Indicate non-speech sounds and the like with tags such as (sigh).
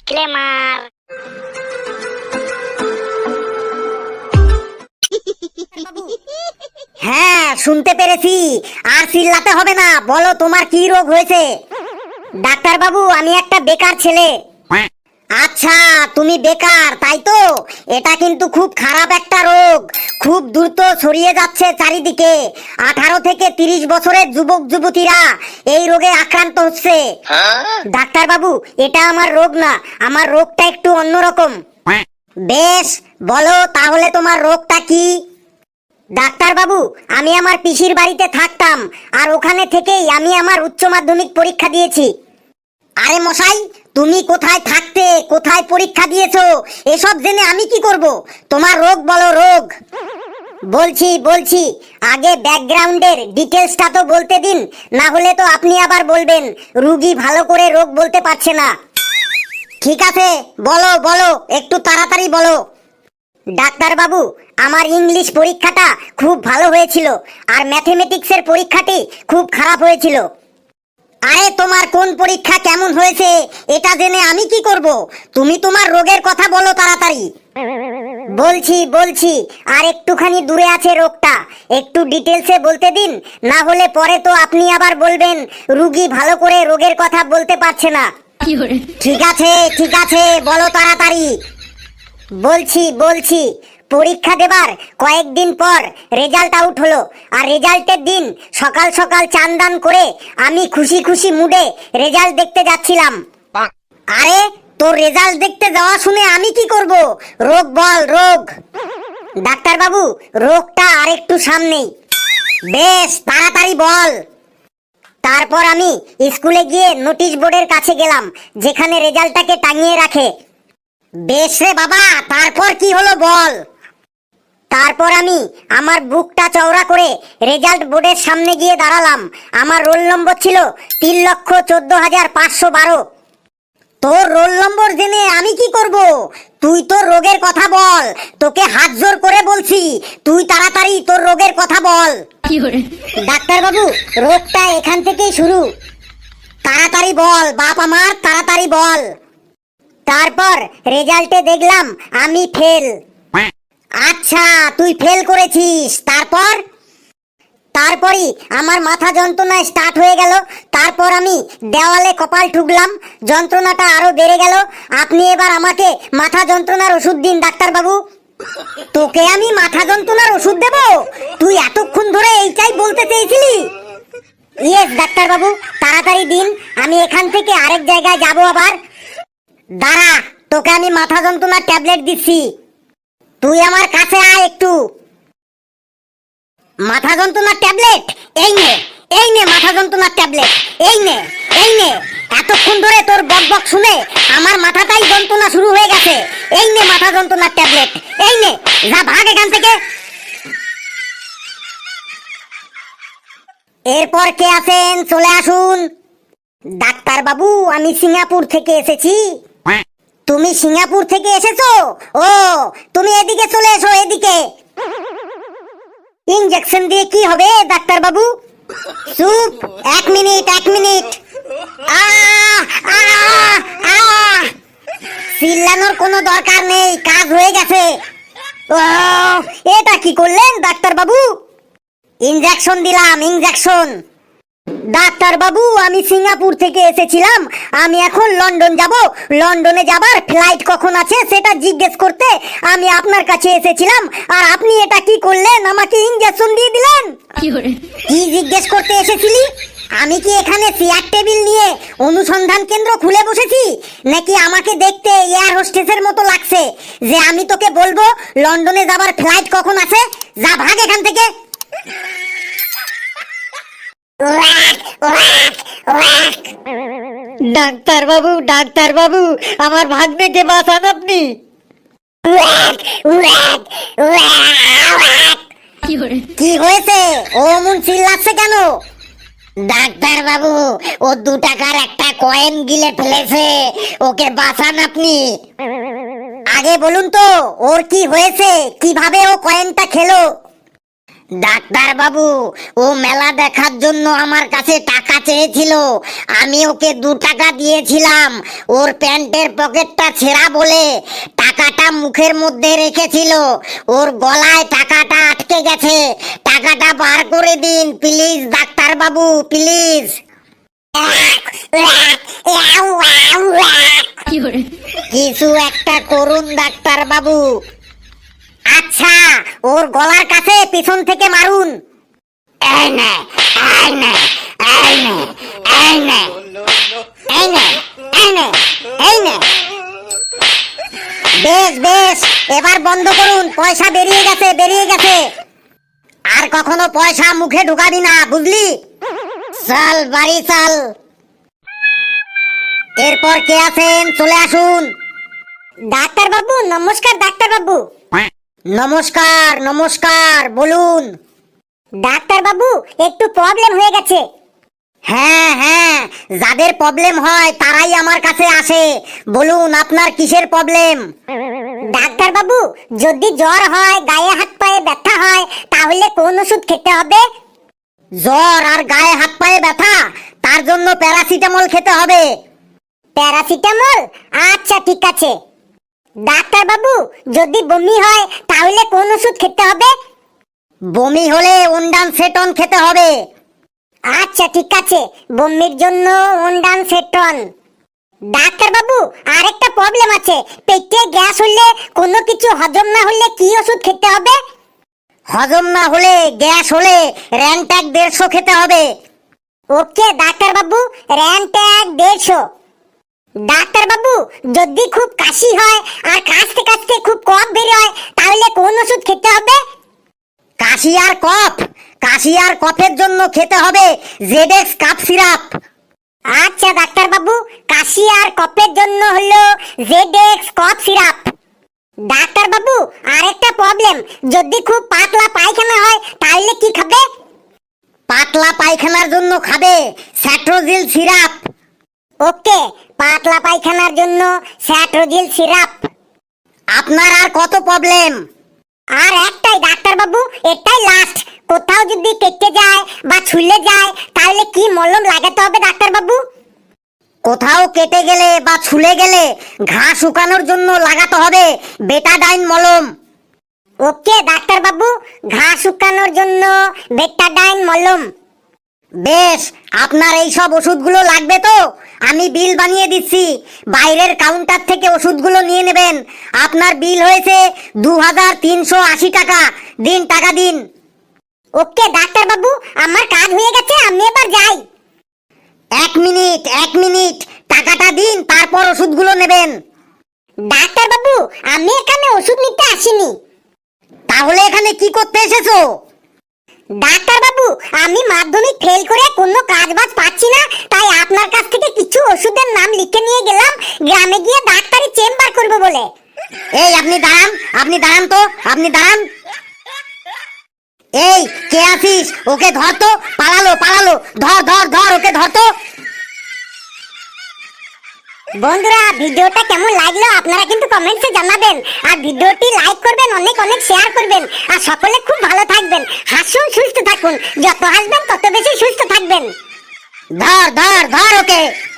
Disclaimer (laughs) হ্যাঁ শুনতে পেরেছি। আর চিল্লাতে হবে না, বলো তোমার কি রোগ হয়েছে? ডাক্তার বাবু আমি একটা বেকার ছেলে। আচ্ছা তুমি বেকার তাই তো? এটা কিন্তু খুব খারাপ একটা রোগ। খুব দ্রুত ছড়িয়ে যাচ্ছে চারিদিকে। আঠারো থেকে তিরিশ বছরের যুবক যুবতীরা এই রোগে আক্রান্ত হচ্ছে। ডাক্তার বাবু এটা আমার রোগ না আমার রোগটা একটু অন্যরকম। বেশ বলো তাহলে তোমার রোগটা কি? ডাক্তার বাবু আমি আমার পিসির বাড়িতে থাকতাম আর ওখানে থেকেই আমি আমার উচ্চ মাধ্যমিক পরীক্ষা দিয়েছি। আরে মশাই তুমি কোথায় থাকতে, কোথায় পরীক্ষা দিয়েছ, এসব জেনে আমি কি করব? তোমার রোগ বলো, রোগ। বলছি বলছি, আগে ব্যাকগ্রাউন্ডের ডিটেলসটা তো বলতে দিন, না হলে তো আপনি আবার বলবেন, রুগী ভালো করে রোগ বলতে পারছে না। ঠিক আছে, বলো বলো, একটু তাড়াতাড়ি বলো। ডাক্তার বাবু আমার ইংলিশ পরীক্ষাটা খুব ভালো হয়েছিল, আর ম্যাথমেটিক্সের পরীক্ষাটি খুব খারাপ হয়েছিল। আরে তোমার কোন পরীক্ষা কেমন হয়েছে? এটা জেনে আমি কি করব? তুমি তোমার রোগের কথা বলো তাড়াতাড়ি। বলছি বলছি আর একটুখানি দূরে আছে রোগটা। একটু ডিটেলসে বলতে দিন না হলে পরে তো আপনি আবার বলবেন রুগী ভালো করে রোগের কথা বলতে পারছে না। ঠিক আছে ঠিক আছে বলো তাড়াতাড়ি। বলছি বলছি পরীক্ষা দেবার কয়েকদিন পর রেজাল্ট আউট হলো। আর রেজাল্টের দিন সকাল সকাল চান্দান করে আমি খুশি খুশি মুডে রেজাল্ট দেখতে যাচ্ছিলাম। আরে তোর রেজাল্ট দেখতে যাওয়া শুনে আমি কি করব? রোগ বল রোগ। ডাক্তার বাবু রোগটা আরেকটু সামনেই। বেশ তাড়াতাড়ি বল। তারপর আমি স্কুলে গিয়ে নোটিশ বোর্ডের কাছে গেলাম যেখানে রেজাল্টটাকে টাঙিয়ে রাখে। বেশ রে বাবা তারপর কি হলো বল? তারপর আমি আমার বুকটা চওড়া করে রেজাল্ট বোর্ডের সামনে গিয়ে দাঁড়ালাম। আমার রোল নম্বর ছিল তিন লক্ষ চোদ্দ হাজার পাঁচশো বারো। তোর রোল নম্বর জেনে আমি কি করব? তুই তোর রোগের কথা বল। তোকে হাত জোর করে বলছি তুই তাড়াতাড়ি তোর রোগের কথা বল। ডাক্তার বাবু রোগটা এখান থেকেই শুরু। তাড়াতাড়ি বল বাপ আমার তাড়াতাড়ি বল। তারপর রেজাল্টে দেখলাম আমি ফেল। আচ্ছা তুই ফেল করেছিস। তারপর? তারপরই আমার মাথা যন্ত্রণা স্টার্ট হয়ে গেল। তারপর আমি দেওয়ালে কপাল ঠুকলাম। যন্ত্রণাটা আরও বেড়ে গেল। আপনি এবার আমাকে মাথা যন্ত্রণার ওষুধ দিন ডাক্তার বাবু তোকে আমি মাথা যন্ত্রণার ওষুধ দেব? তুই এতক্ষণ ধরে এইটাই বলতে চেয়েছিলি? ইয়েস ডাক্তার বাবু তাড়াতাড়ি দিন। আমি এখান থেকে আরেক জায়গায় যাব আবার। দাঁড়া, তোকে আমি মাথা যন্ত্রণার ট্যাবলেট দিচ্ছি। তুই আমার কাছে আয় একটু। মাথা যন্ত্রণার ট্যাবলেট? এই নে এই নে মাথা যন্ত্রণার ট্যাবলেট। এই নে এই নে। এতক্ষণ ধরে তোর বক বক শুনে আমার মাথাটাই যন্ত্রণা শুরু হয়ে গেছে। এই নে মাথা যন্ত্রণার ট্যাবলেট। এই নে যা ভাগ এখান থেকে। এরপর কে আছেন? চলে আসুন। ডাক্তার বাবু আমি সিঙ্গাপুর থেকে এসেছি। তুমি সিঙ্গাপুর থেকে এসেছ? ও তুমি ইনজেকশন দিয়ে কি হবে ডাক্তার বাবু চুপ, এক মিনিট এক মিনিট। চিল্লানোর কোনো দরকার নেই, কাজ হয়ে গেছে। এটা কি করলেন ডাক্তার বাবু ইনজেকশন দিলাম ইনজেকশন ডাক্তার বাবু আমি সিঙ্গাপুর থেকে এসেছিলাম। আমি এখন লন্ডন যাব। লন্ডনে যাবার ফ্লাইট কখন আছে সেটা জিজ্ঞেস করতে আমি আপনার কাছে এসেছিলাম। আর আপনি এটা কি করলেন? আমাকে ইনজেকশন দিয়ে দিলেন? কি জিজ্ঞেস করতে এসেছিলি? আমি কি এখানে চেয়ার টেবিল নিয়ে অনুসন্ধান কেন্দ্র খুলে বসেছি? নাকি আমাকে দেখতে এয়ার হোস্টেসের মতো লাগছে? যে আমি তোকে বলব লন্ডনে যাবার ফ্লাইট কখন আছে? যা ভাগ এখান থেকে। ডাক্তার বাবু ডাক্তার বাবু আমার ভাগ্নেকে বাঁচান আপনি? কি হয়েছে? ও মন চিল্লাচ্ছে কেন? ডাক্তার বাবু ও দু টাকার একটা কয়েন গিলে ফেলেছে। ওকে বাঁচান আপনি। আগে বলুন তো ওর কি হয়েছে? কীভাবে ও কয়েনটা খেলো? ডাক্তার বাবু ও মেলা দেখার জন্য আমার কাছে টাকা চেয়েছিল। আমি ওকে দু টাকা দিয়েছিলাম। ওর প্যান্টের পকেটটা ছেঁড়া বলে টাকাটা মুখের মধ্যে রেখেছিল। ওর গলায় টাকাটা আটকে গেছে। টাকাটা বার করে দিন প্লিজ ডাক্তার বাবু প্লিজ কিছু একটা করুন ডাক্তার বাবু আচ্ছা। ওর গলার কাছে পিছন থেকে মারুন। এই নে, এই নে, এই নে, এই নে, এই নে, এই নে, এই নে। বেশ বেশ এবার বন্ধ করুন। পয়সা বেরিয়ে গেছে বেরিয়ে গেছে। আর কখনো পয়সা মুখে ঢুকাবি না বুঝলি? চল বাড়ি চল। এরপর কে আছেন? চলে আসুন। ডাক্তার বাবু নমস্কার ডাক্তার বাবু নমস্কার নমস্কার বলুন। ডাক্তার বাবু একটু প্রবলেম হয়ে গেছে। হ্যাঁ হ্যাঁ যাদের প্রবলেম হয় তারাই আমার কাছে আসে। বলুন আপনার কিসের প্রবলেম ডাক্তার বাবু যদি জ্বর হয় গায়ে হাত পায়ে ব্যথা হয় তাহলে কোন ওষুধ খেতে হবে? জ্বর আর গায়ে হাত পায়ে ব্যথা তার জন্য প্যারাসিটামল খেতে হবে। প্যারাসিটামল? আচ্ছা ঠিক আছে। ডাক্তার বাবু যদি বমি হয় তাহলে কোন ওষুধ খেতে হবে? বমি হলে উন্ডান সেটন খেতে হবে। আচ্ছা ঠিক আছে। বমির জন্য উন্ডান সেটন। ডাক্তার বাবু আরেকটা প্রবলেম আছে। পেটে গ্যাস হলে কোনো কিছু হজম না হলে কি ওষুধ খেতে হবে? হজম না হলে গ্যাস হলে র্যানট্যাক দেড়শো খেতে হবে। ওকে ডাক্তার বাবু র্যানট্যাক দেড়শো। ডাক্তার বাবু যদি খুব কাশি হয় আর কাশতে কাশতে খুব কফ বের হয় তাহলে কোন ওষুধ খেতে হবে? কাশি আর কফ, কাশি আর কফের জন্য খেতে হবে জেডেক্স কাপ সিরাপ। আচ্ছা ডাক্তার বাবু কাশি আর কফের জন্য হলো জেডেক্স কফ সিরাপ। ডাক্তার বাবু আরেকটা প্রবলেম যদি খুব পাতলা পায়খানা হয়, তাহলে কি খাবে? পাতলা পায়খানার জন্য খাবে স্যাট্রোজিল সিরাপ। ওকে, পাতলা পায়খানার জন্য স্যাট্রোজিল সিরাপ। আপনার আর কত প্রবলেম আর একটাই ডাক্তার বাবু এটাই লাস্ট কোথাও যদি কেটে যায় বা ছুলে যায়, তাহলে কি মলম লাগাতে হবে ডাক্তার বাবু কোথাও কেটে গেলে বা ছুলে গেলে ঘা শুকানোর জন্য লাগাতে হবে বেটাডাইন মলম। ওকে ডাক্তার বাবু ঘা শুকানোর জন্য বেটাডাইন মলম। বেশ, আপনার এই সব ওষুধগুলো লাগবে তো। আমি বিল বানিয়ে দিচ্ছি। বাইরের কাউন্টার থেকে ওষুধগুলো নিয়ে নেবেন। আপনার বিল হয়েছে দু হাজার তিনশো আশি টাকা। দিন টাকা দিন। ওকে, ডাক্তার বাবু, আমার কাজ হয়ে গেছে, আমি এবার যাই। এক মিনিট এক মিনিট, টাকাটা দিন, তারপর ওষুধগুলো নেবেন। ডাক্তার বাবু, আমি এখানে ওষুধ নিতে আসিনি। তাহলে এখানে কি করতে এসেছ? ডাক্তার বাবু আমি মাধ্যমিক ফেল করে কোনো কাজ বাজ পাচ্ছি না, তাই আপনার কাছ থেকে কিছু ওষুধের নাম লিখে নিয়ে গেলাম, গ্রামে গিয়ে ডাক্তারি চেম্বার করব বলে। এই, আপনি দাঁড়ান আপনি দাঁড়ান তো, আপনি দাঁড়ান। এই, কে আছিস? ওকে ধর তো, পালালো পালালো, ধর ধর ধর, ওকে ধর তো। বন্ধুরা, ভিডিওটা কেমন লাগল আপনারা কিন্তু কমেন্টসে জানাবেন। আর ভিডিওটি লাইক করবেন, অনেক অনেক শেয়ার করবেন। আর সকলে খুব ভালো থাকবেন। হাসুন, সুস্থ থাকুন। যত হাসবেন, তত বেশি সুস্থ থাকবেন। ধর ধর ধর ওকে।